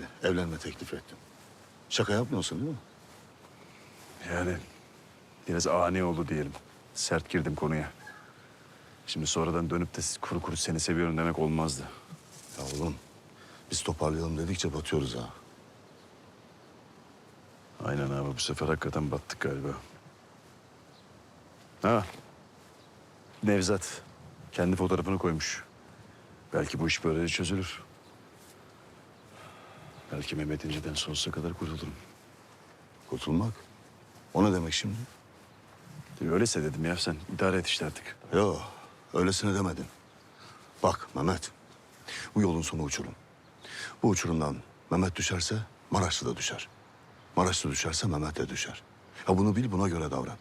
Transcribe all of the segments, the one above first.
geldi. Evlenme teklif ettim. Şaka yapmıyorsun değil mi? Yani biraz ani oldu diyelim. Sert girdim konuya. Şimdi sonradan dönüp de kuru kuru seni seviyorum demek olmazdı. Ya oğlum biz toparlayalım dedikçe batıyoruz ha. Aynen abi bu sefer hakikaten battık galiba. Ha. Nevzat kendi fotoğrafını koymuş. Belki bu iş böyle çözülür. Belki Mehmet İnci'den sonsuza kadar kurtulurum. Kurtulmak. O ne demek şimdi? Öyleyse dedim ya sen idare et işte artık. Yo öylesine demedin. Bak Mehmet. Bu yolun sonu uçurum. Bu uçurumdan Mehmet düşerse Maraşlı da düşer. Maraşlı düşerse Mehmet de düşer. Ya bunu bil buna göre davran.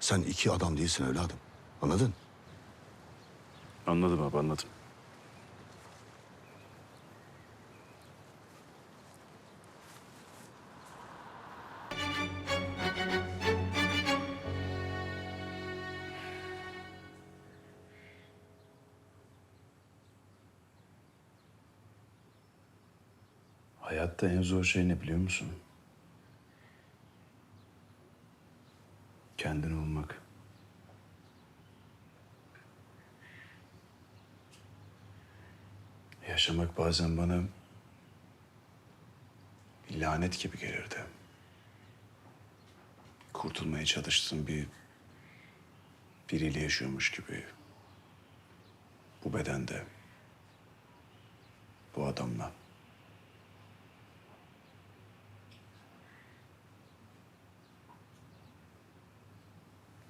Sen iki adam değilsin evladım. Anladın? Anladım abi anladım. Hayatta en zor şey ne biliyor musun? Kendin olmak. Yaşamak bazen bana bir lanet gibi gelirdi. Kurtulmaya çalıştığım bir biriyle yaşıyormuş gibi. Bu bedende. Bu adamla.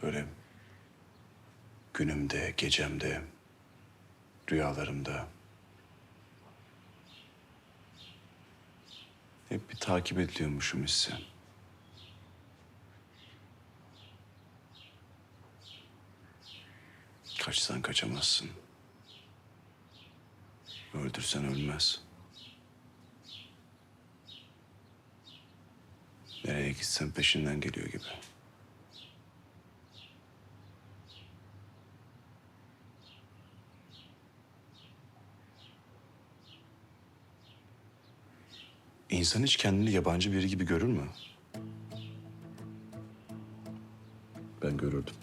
Böyle günümde, gecemde, rüyalarımda hep bir takip ediliyormuşum hissi. Kaçsan kaçamazsın. Öldürsen ölmez. Nereye gitsen peşinden geliyor gibi. İnsan hiç kendini yabancı biri gibi görür mü? Ben görürdüm.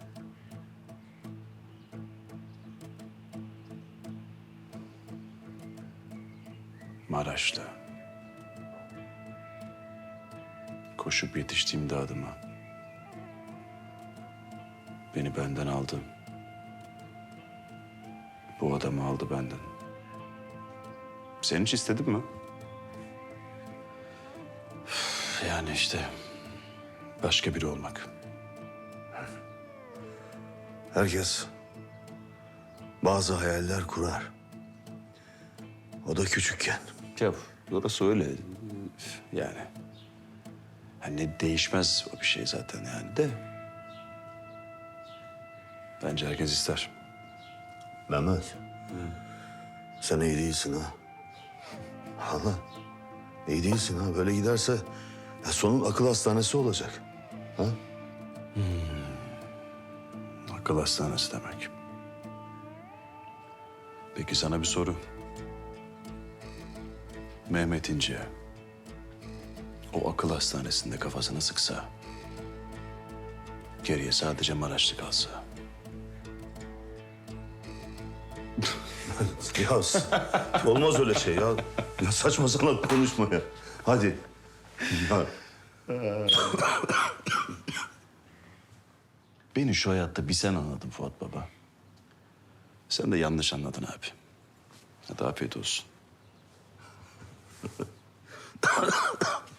Maraş'ta. Koşup yetiştiğim dadıma. Beni benden aldı. Bu adamı aldı benden. Sen hiç istedin mi? Yani işte başka biri olmak. Herkes bazı hayaller kurar. O da küçükken. Ya orası öyle. Yani. Hani değişmez o bir şey zaten yani de. Bence herkes ister. Mehmet. Sen iyi değilsin ha. Hala. İyi değilsin ha. Böyle giderse ya sonun akıl hastanesi olacak. Ha? Akıl hastanesi demek. Peki sana bir soru. Mehmet İnce o akıl hastanesinde kafasını sıksa, geriye sadece Maraşlı kalsa. Ya olmaz öyle şey ya. Ya saçma salak konuşma ya. Hadi. Ya. Beni şu hayatta bir sen anladın Fuat Baba. Sen de yanlış anladın abi. Hadi afiyet olsun.